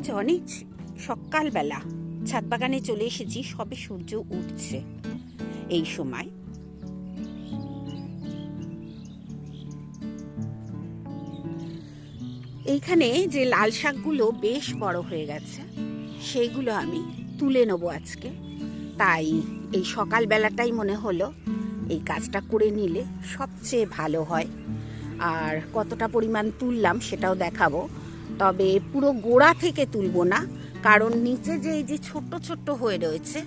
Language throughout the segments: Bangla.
আজ অনেক সকালবেলা ছাদ বাগানে চলে এসেছি, সবে সূর্য উঠছে। এই সময় এইখানে যে লাল শাকগুলো বেশ বড় হয়ে গেছে, সেইগুলো আমি তুলে নেব আজকে। তাই এই সকালবেলাটাই মনে হলো এই কাজটা করে নিলে সবচেয়ে ভালো হয়। আর কতটা পরিমাণ তুললাম সেটাও দেখাবো। তবে পুরো গোড়া থেকে তুলব না, কারণ নিচে যে এই যে ছোট্ট ছোট্ট হয়ে রয়েছে,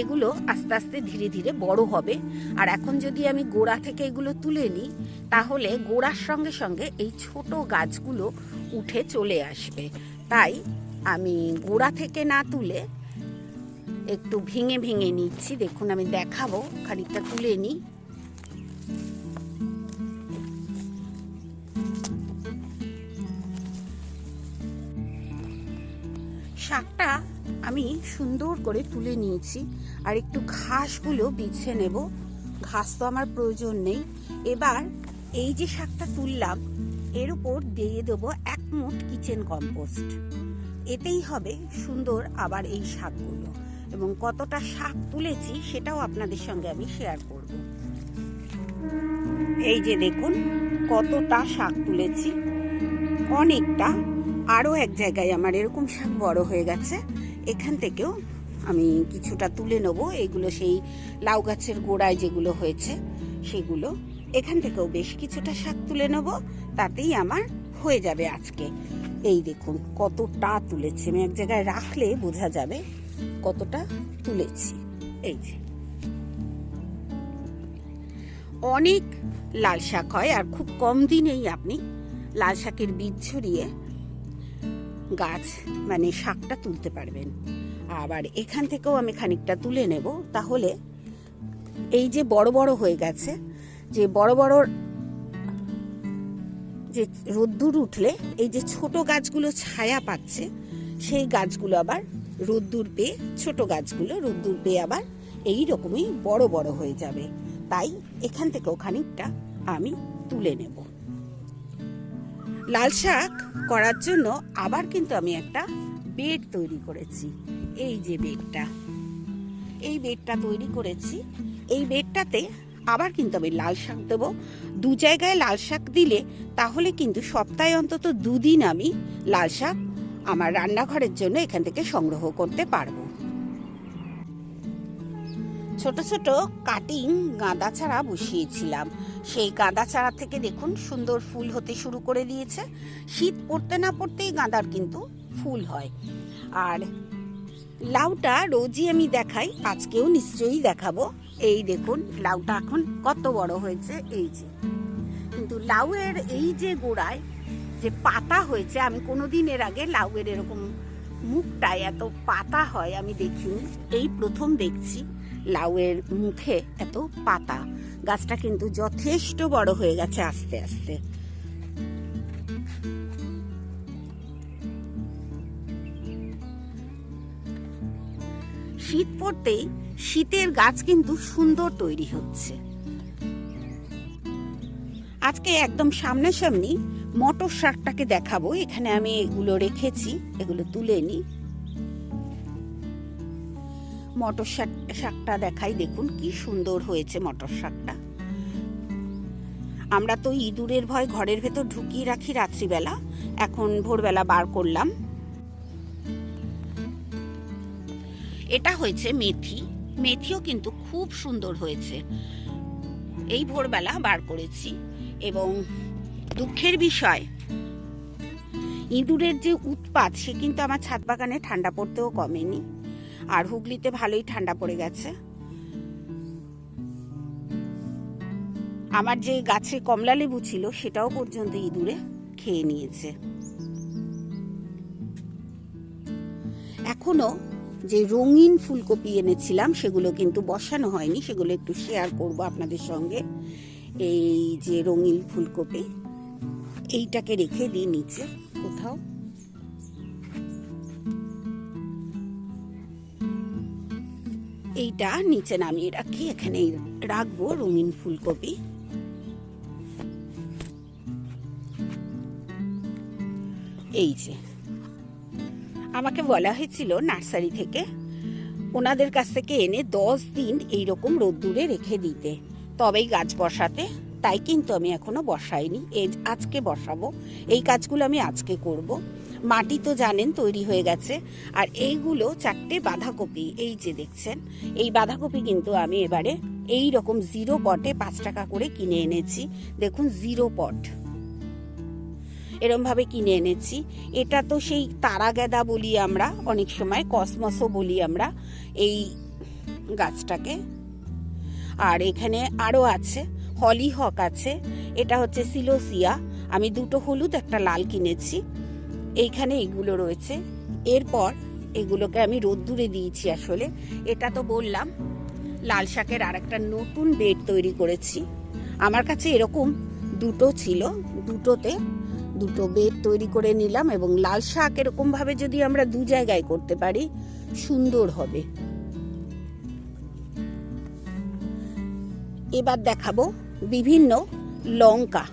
এগুলো আস্তে আস্তে ধীরে ধীরে বড় হবে। আর এখন যদি আমি গোড়া থেকে এগুলো তুলে নিই, তাহলে গোড়ার সঙ্গে সঙ্গে এই ছোট গাছগুলো উঠে চলে আসবে। তাই আমি গোড়া থেকে না তুলে একটু ভেঙে ভেঙে নিচ্ছি। দেখুন, আমি দেখাবো, খানিকটা তুলে নিই। আমি সুন্দর করে তুলে নিয়েছি। আর একটু ঘাসগুলো বিছে নেব। ঘাস তো আমার প্রয়োজন নেই। এবার এই যে শাকটা তুললাম, এর উপর দিয়ে দেবো এক মুঠ কিচেন কম্পোস্ট এতেই হবে সুন্দর আবার এই শাকগুলো। এবং কতটা শাক তুলেছি সেটাও আপনাদের সঙ্গে আমি শেয়ার করব। এই যে দেখুন, কতটা শাক তুলেছি। অনেকটা। আরও এক জায়গায় আমার এরকম শাক বড় হয়ে গেছে। এখান থেকেও আমি কিছুটা তুলে নেব। এগুলো সেই লাউ গাছের গোড়ায় যেগুলো হয়েছে, সেগুলো এখান থেকেও বেশ কিছুটা শাক তুলে নেব। তাতেই আমার হয়ে যাবে আজকে। এই দেখুন, কতটা তুলেছি। আমি এক জায়গায় রাখলে বোঝা যাবে কতটা তুলেছি। এই যে। অনেক লাল শাক হয়, আর খুব কম দিনেই আপনি লাল শাকের বীজ ছড়িয়ে গাছ মানে শাকটা তুলতে পারবেন। আবার এখান থেকেও আমি খানিকটা তুলে নেব। তাহলে এই যে বড় বড় হয়ে গেছে, যে বড় বড় যে রোদ্দুর উঠলে, এই যে ছোট গাছগুলো ছায়া পাচ্ছে, সেই গাছগুলো আবার রোদ্দুর পেয়ে, ছোট গাছগুলো রোদ্দুর পেয়ে আবার এই রকমই বড় বড় হয়ে যাবে। তাই এখান থেকেও খানিকটা আমি তুলে নেব। লাল শাক করার জন্য আবার কিন্তু আমি একটা বেড তৈরি করেছি। এই যে বেডটা। এই বেডটা তৈরি করেছি। এই বেডটাতে আবার কিন্তু আমি লাল শাক দেবো। দু জায়গায় লাল শাক দিলে তাহলে কিন্তু সপ্তাহে অন্তত দুদিন আমি লাল শাক আমার রান্নাঘরের জন্য এখান থেকে সংগ্রহ করতে পারব। ছোট ছোট কাটিং গাঁদা চারা বসিয়েছিলাম। সেই গাঁদা চারা থেকে দেখুন সুন্দর ফুল হতে শুরু করে দিয়েছে। শীত পড়তে না পড়তেই গাঁদার কিন্তু ফুল হয়। আর লাউটা রোজই আমি দেখাই, আজকেও নিশ্চয়ই দেখাবো। এই দেখুন, লাউটা এখন কত বড় হয়েছে, এই যে। কিন্তু লাউয়ের এই যে গোড়ায় যে পাতা হয়েছে, আমি কোনোদিন এর আগে লাউয়ের এরকম মুখটায় এত পাতা হয় আমি দেখিনি। এই প্রথম দেখছি। লাউয়ের মুখে এত পাতা। গাছটা কিন্তু যথেষ্ট বড় হয়ে গেছে আস্তে আস্তে। শীত পড়তেই শীতের গাছ কিন্তু সুন্দর তৈরি হচ্ছে। আজকে একদম সামনাসামনি মটর শাকটাকে দেখাবো। এখানে আমি এগুলো রেখেছি, এগুলো তুলে নিই। মটর শাক, শাকটা দেখাই, দেখুন কি সুন্দর হয়েছে মটর শাকটা। আমরা তো ইঁদুরের ভয় ঘরের ভেতর ঢুকিয়ে রাখি রাত্রিবেলা, এখন ভোরবেলা বার করলাম। এটা হয়েছে মেথি। মেথিও কিন্তু খুব সুন্দর হয়েছে। এই ভোরবেলা বার করেছি এবং দুঃখের বিষয়, ইঁদুরের যে উৎপাত, সে কিন্তু আমার ছাদ বাগানে ঠান্ডা পড়তেও কমেনি। আর হুগলিতে ভালোই ঠান্ডা পড়ে গেছে। আমার যে গাছে কমলা লেবু ছিল, সেটাও পর্যন্ত ইঁদুরে খেয়ে নিয়েছে। এখনও যে রঙিন ফুলকপি এনেছিলাম, সেগুলো কিন্তু বসানো হয়নি। সেগুলো একটু শেয়ার করব আপনাদের সঙ্গে। এই যে রঙিন ফুলকপি, এইটাকে রেখে দিই নিচে কোথাও। এইটা নিচে নামিয়ে রাখি এখানে রাখব রঙিন ফুলকপি। এই যে, আমাকে বলা হয়েছিল নার্সারি থেকে ওনাদের কাছ থেকে এনে দশ দিন এইরকম রোদ্দুরে রেখে দিতে। তবেই গাছ বসাতে, তাই কিন্তু আমি এখনও বসাইনি। আজকে বসাবো, এই কাজগুলো আমি আজকে করব। মাটি তো জানেন তৈরি হয়ে গেছে। আর এইগুলো চারটে বাঁধাকপি, এই যে দেখছেন, এই বাঁধাকপি কিন্তু আমি এবারে এই রকম জিরো পটে পাঁচ টাকা করে কিনে এনেছি। দেখুন, জিরো পট। এরমভাবে কিনে এনেছি। এটা তো সেই তারা গেদা বলি আমরা, অনেক সময় কসমসও বলি আমরা এই গাছটাকে। আর এখানে আরও আছে হলি হক আছে, এটা হচ্ছে সিলোসিয়া। আমি দুটো হলুদ, একটা লাল কিনেছি। এইখানে এগুলো রয়েছে। এরপর এগুলোকে আমি রোদ্দুরে দিয়েছি আসলে। এটা তো বললাম, লাল শাকের আর একটা নতুন বেড তৈরি করেছি। আমার কাছে এরকম দুটো ছিল, দুটোতে দুটো বেড তৈরি করে নিলাম এবং লাল শাক এরকম ভাবে যদি আমরা দু জায়গায় করতে পারি, সুন্দর হবে। এবার দেখাবো বিভিন্ন লঙ্কা।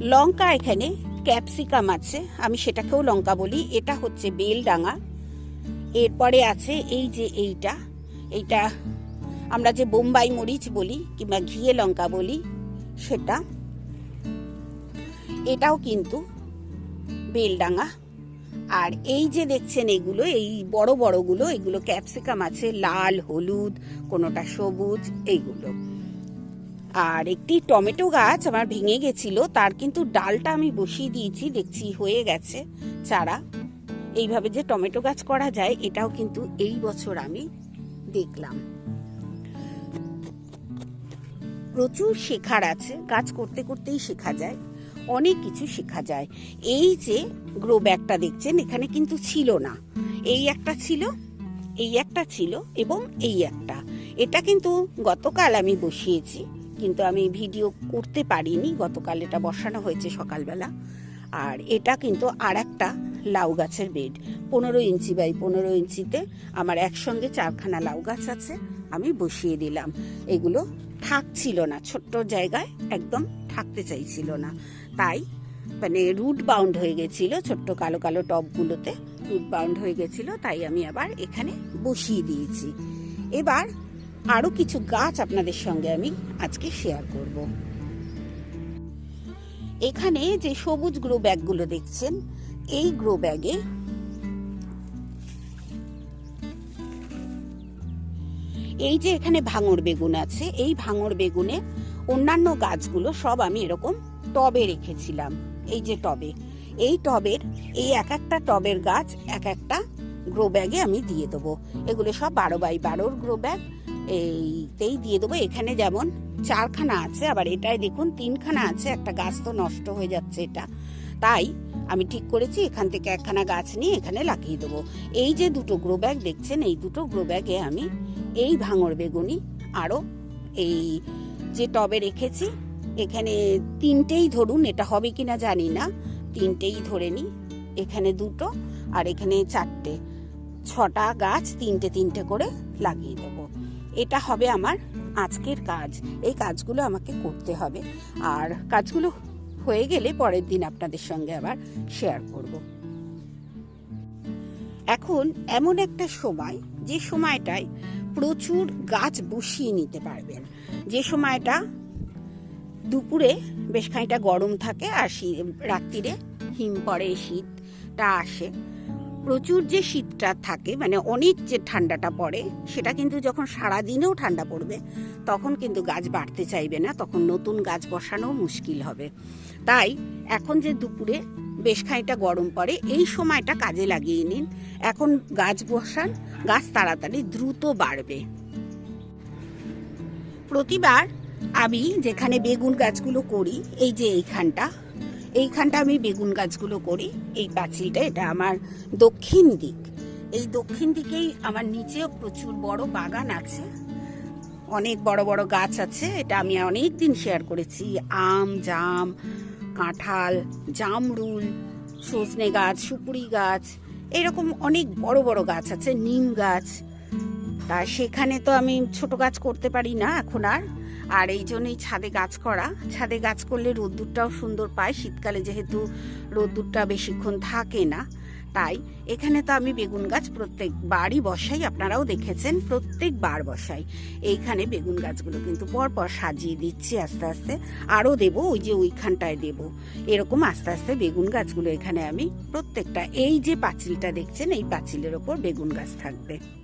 লঙ্কা এখানে ক্যাপসিকাম আছে, আমি সেটাকেও লঙ্কা বলি। এটা হচ্ছে বেলডাঙা। এরপরে আছে এই যে এইটা। এইটা আমরা যে বোম্বাই মরিচ বলি কিংবা ঘিয়ে লঙ্কা বলি, সেটা। এটাও কিন্তু বেলডাঙা। আর এই যে দেখছেন এগুলো, এই বড় বড়গুলো, এগুলো ক্যাপসিকাম আছে, লাল, হলুদ, কোনোটা সবুজ, এইগুলো। আর একটি টমেটো গাছ আমার ভেঙে গেছিল, তার কিন্তু ডালটা আমি বসিয়ে দিয়েছি, দেখছি হয়ে গেছে চারা। এইভাবে যে টমেটো গাছ করা যায়, এটাও কিন্তু এই বছর আমি দেখলাম। প্রচুর শেখার আছে, গাছ করতে করতেই শেখা যায়, অনেক কিছু শেখা যায়। এই যে গ্রো ব্যাগটা দেখছেন, এখানে কিন্তু ছিল না। এই একটা ছিল, এই একটা ছিল এবং এই একটা। এটা কিন্তু গতকাল আমি বসিয়েছি। কিন্তু আমি ভিডিও করতে পারিনি, গতকাল এটা বসানো হয়েছে সকালবেলা। আর এটা কিন্তু আর একটা লাউ গাছের বেড। পনেরো ইঞ্চি বাই পনেরো ইঞ্চিতে আমার একসঙ্গে চারখানা লাউ গাছ আছে, আমি বসিয়ে দিলাম। এগুলো থাকছিল না, ছোট্ট জায়গায় একদম থাকতে চাইছিল না। তাই মানে রুট বাউন্ড হয়ে গেছিল, ছোট্ট কালো কালো টবগুলোতে রুট বাউন্ড হয়ে গেছিল, তাই আমি আবার এখানে বসিয়ে দিয়েছি। এবার আরও কিছু গাছ আপনাদের সঙ্গে আমি আজকে শেয়ার করব। এখানে যে সবুজ গ্রো ব্যাগগুলো দেখছেন, এই গ্রো ব্যাগে এই যে এখানে ভাঙর বেগুন আছে, এই ভাঙর বেগুনে অন্যান্য গাছগুলো সব আমি এরকম টবে রেখেছিলাম, এই যে টবে। এই টবের, এই এক একটা টবের গাছ এক একটা গ্রো ব্যাগে আমি দিয়ে দেবো। এগুলো সব বারো বাই বারোর গ্রো ব্যাগ এইতেই দিয়ে দেবো। এখানে যেমন চারখানা আছে, আবার এটাই দেখুন, তিনখানা আছে, একটা গাছ তো নষ্ট হয়ে যাচ্ছে এটা। তাই আমি ঠিক করেছি, এখান থেকে একখানা গাছ নিয়ে এখানে লাগিয়ে দেবো। এই যে দুটো গ্রো ব্যাগ দেখছেন, এই দুটো গ্রো ব্যাগে আমি এই ভাঙর বেগুনি আরও এই যে টবে রেখেছি, এখানে তিনটেই ধরুন, এটা হবে কি না জানি না। তিনটেই ধরে নিই এখানে দুটো আর এখানে চারটে। ছটা গাছ তিনটে তিনটে করে লাগিয়ে দেবো। এটা হবে আমার আজকের কাজ। এই কাজগুলো আমাকে করতে হবে। আর কাজগুলো হয়ে গেলে পরের দিন আপনাদের সঙ্গে আবার শেয়ার করব। এখন এমন একটা সময়, যে সময়টায় প্রচুর গাছ বসিয়ে নিতে পারবেন। যে সময়টা দুপুরে বেশ খানিকটা গরম থাকে আর রাত্রিরে হিম পড়ে, শীতটা আসে। প্রচুর যে শীতটা থাকে মানে অনেক যে ঠান্ডাটা পড়ে, সেটা কিন্তু যখন সারা দিনেও ঠান্ডা পড়বে, তখন কিন্তু গাছ বাড়তে চাইবে না, তখন নতুন গাছ বসানো মুশকিল হবে। তাই এখন যে দুপুরে বেশ খানিকটা গরম পড়ে, এই সময়টা কাজে লাগিয়ে নিন। এখন গাছ বসান, গাছ তাড়াতাড়ি দ্রুত বাড়বে। প্রতিবার আমি যেখানে বেগুন গাছগুলো করি, এই যে এইখানটা এইখানটা আমি বেগুন গাছগুলো করি, এই পাঁচিলটা, এটা আমার দক্ষিণ দিক। এই দক্ষিণ দিকেই আমার নিচেও প্রচুর বড় বাগান আছে। অনেক বড় বড় গাছ আছে, এটা আমি অনেক দিন শেয়ার করেছি। আম, জাম, কাঁঠাল, জামরুল, সজনে গাছ, সুপুরি গাছ, এরকম অনেক বড় বড় গাছ আছে, নিম গাছ। তা সেখানে তো আমি ছোট গাছ করতে পারি না এখন আর। আর এই জন্যই ছাদে গাছ করা। ছাদে গাছ করলে রোদ্দুরটাও সুন্দর পায়। শীতকালে যেহেতু রোদ্দুরটা বেশিক্ষণ থাকে না, তাই এখানে তো আমি বেগুন গাছ প্রত্যেক বারই বসাই। আপনারাও দেখেছেন প্রত্যেক বার বসাই। এইখানে বেগুন গাছগুলো কিন্তু পরপর সাজিয়ে দিচ্ছি আস্তে আস্তে। আরও দেবো, ওই যে ওইখানটায় দেবো। এরকম আস্তে আস্তে বেগুন গাছগুলো এখানে আমি প্রত্যেকটা, এই যে পাঁচিলটা দেখছেন, এই পাঁচিলের ওপর বেগুন গাছ থাকবে।